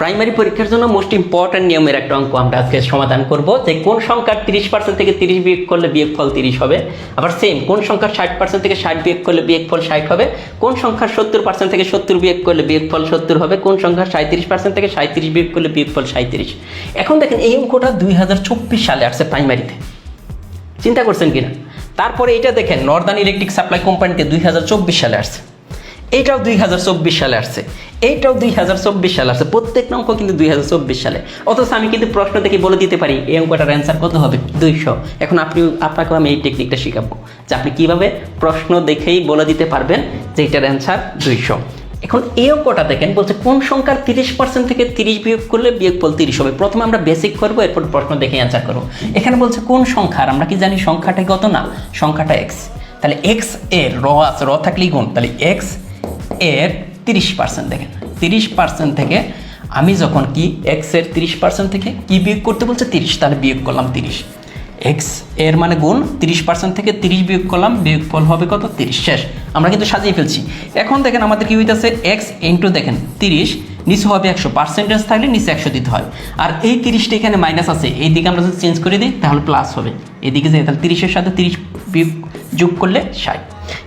Primary পরীক্ষার জন্য most important নিয়মের একটা অঙ্ক আমরা আজকে সমাধান করব যে কোন সংখ্যার তিরিশ পার্সেন্ট থেকে তিরিশ বিয়োগ করলে বিয়োগ ফল তিরিশ হবে। আবার সেম কোন সংখ্যার ষাট পার্সেন্ট থেকে ষাট বিয়োগ করলে বিয়োগ ফল ষাট হবে। কোন সংখ্যার সত্তর পার্সেন্ট থেকে সত্তর বিয়োগ করলে বিয়োগ ফল সত্তর হবে। কোন সংখ্যার সাঁত্রিশ পার্সেন্ট থেকে সাঁত্রিশ বিয়োগ করলে বিয়োগ ফল সাঁত্রিশ এখন দেখেন এই অঙ্কটা দুই হাজার চব্বিশ সালে আসছে প্রাইমারিতে চিন্তা করছেন কিনা? তারপরে এটা দেখেন, নর্দার্ন ইলেকট্রিক সাপ্লাই কোম্পানিতে দুই হাজার চব্বিশ সালে আসছে। এইটাও দুই হাজার চব্বিশ সালে আসছে। এইটাও দুই হাজার চব্বিশ সালে আসছে। প্রত্যেক অঙ্ক কিন্তু দুই হাজার চব্বিশ সালে। অথচ আমি কিন্তু প্রশ্ন দেখে বলে দিতে পারি, এই অঙ্কটার অ্যান্সার কত হবে? দুইশো। এখন আপনি আপনাকেও আমি এই টেকনিকটা শেখাবো, যে আপনি কীভাবে প্রশ্ন দেখেই বলে দিতে পারবেন যে এটার অ্যান্সার দুইশো। এখন এই অঙ্কটা দেখেন, বলছে কোন সংখ্যার তিরিশ পার্সেন্ট থেকে তিরিশ বিয়োগ করলে বিয়োগ ফল তিরিশ হবে? প্রথমে আমরা বেসিক করব, এরপর প্রশ্ন দেখে অ্যান্সার করব। এখানে বলছে কোন সংখ্যার? আমরা কি জানি সংখ্যাটা কত না? সংখ্যাটা এক্স তাহলে এক্সের র আছে, র থাকলেই গুণ। তাহলে এক্স এর তিরিশ পার্সেন্ট দেখেন। তিরিশ পার্সেন্ট থেকে আমি যখন কি এক্সের তিরিশ পার্সেন্ট থেকে কি বিয়োগ করতে বলছে? তিরিশ, তাহলে বিয়োগ করলাম তিরিশ। এক্সের মানে গুণ তিরিশ পার্সেন্ট থেকে তিরিশ বিয়োগ করলাম, বিয়োগ ফল হবে কত? তিরিশ। শেষ। আমরা কিন্তু সাজিয়ে ফেলছি। এখন দেখেন আমাদের কি হইতেছে? এক্স ইন্টু দেখেন তিরিশ, নিচে হবে একশো পার্সেন্টেজ থাকলে নিচে একশো দিতে হয়। আর এই তিরিশটা এখানে মাইনাস আছে। এই দিকে আমরা যদি চেঞ্জ করে দিই, তাহলে প্লাস হবে। এদিকে যে তাহলে তিরিশের সাথে তিরিশ বিয়োগ যোগ করলে ষাট।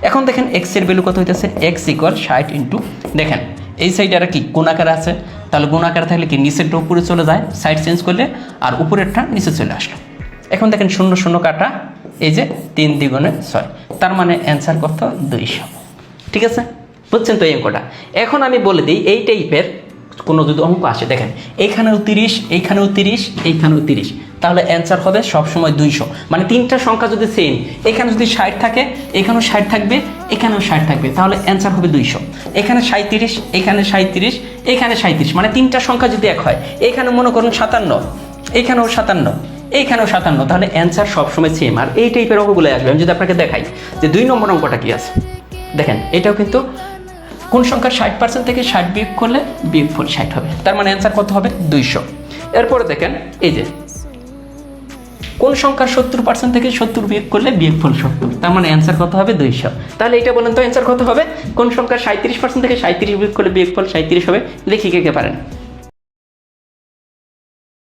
এখন দেখেন এক্সের ভ্যালু কত হইতেছে? এক্স ইকুয়াল ষাট ইন্টু দেখেন, এই সাইডে আর কি গুণাকার আছে? তাহলে গুণাকার থাকলে কি নিচেরটা উপরে চলে যায়? সাইড চেঞ্জ করলে আর উপরেরটা নিচে চলে আসলো। এখন দেখেন শূন্য শূন্য কাটা, এই যে তিন দ্বিগুণে ছয়। তার মানে অ্যান্সার কত? দুইশো। ঠিক আছে? বুঝছেন তো এই অঙ্কটা? এখন আমি বলে দিই, এই টাইপের কোনো যদি অঙ্ক আসে, দেখেন, এইখানেও তিরিশ এইখানেও তিরিশ এইখানেও তিরিশ। তাহলে অ্যান্সার হবে সবসময় দুইশো। মানে তিনটা সংখ্যা যদি সেম এখানে যদি ষাট থাকে, এখানেও ষাট থাকবে, এখানেও ষাট থাকবে, তাহলে অ্যান্সার হবে দুইশো। এখানে সাঁত্রিশ এখানে সাঁত্রিশ এখানে সাঁত্রিশ মানে তিনটা সংখ্যা যদি এক হয় এখানে মনে করুন সাতান্ন, এখানেও সাতান্ন এইখানেও সাতান্ন, তাহলে অ্যান্সার সবসময় সেম আর এই টাইপের অঙ্কগুলো আসবে, আমি যদি আপনাকে দেখাই, যে দুই নম্বর অঙ্কটা কি আছে? দেখেন, এটাও কিন্তু কোন সংখ্যার ষাট পার্সেন্ট থেকে ষাট বিয়োগ করলে বিয়োগ ফল ষাট হবে, তার মানে অ্যান্সার কত হবে? দুইশো। এরপরে দেখেন, এই যে কোন সংখ্যা সত্তর পার্সেন্ট থেকে সত্তর বিয়োগ করলে বিয়োগ ফল সত্তর। তার মানে অ্যান্সার কত হবে? দুইশো। তাহলে এটা বলেন তো অ্যান্সার কত হবে? কোন সংখ্যা সাঁত্রিশ পার্সেন্ট থেকে সাঁত্রিশ বিয়োগ করলে বিয়োগ ফল সাঁত্রিশ হবে? দেখি কে কে পারেন।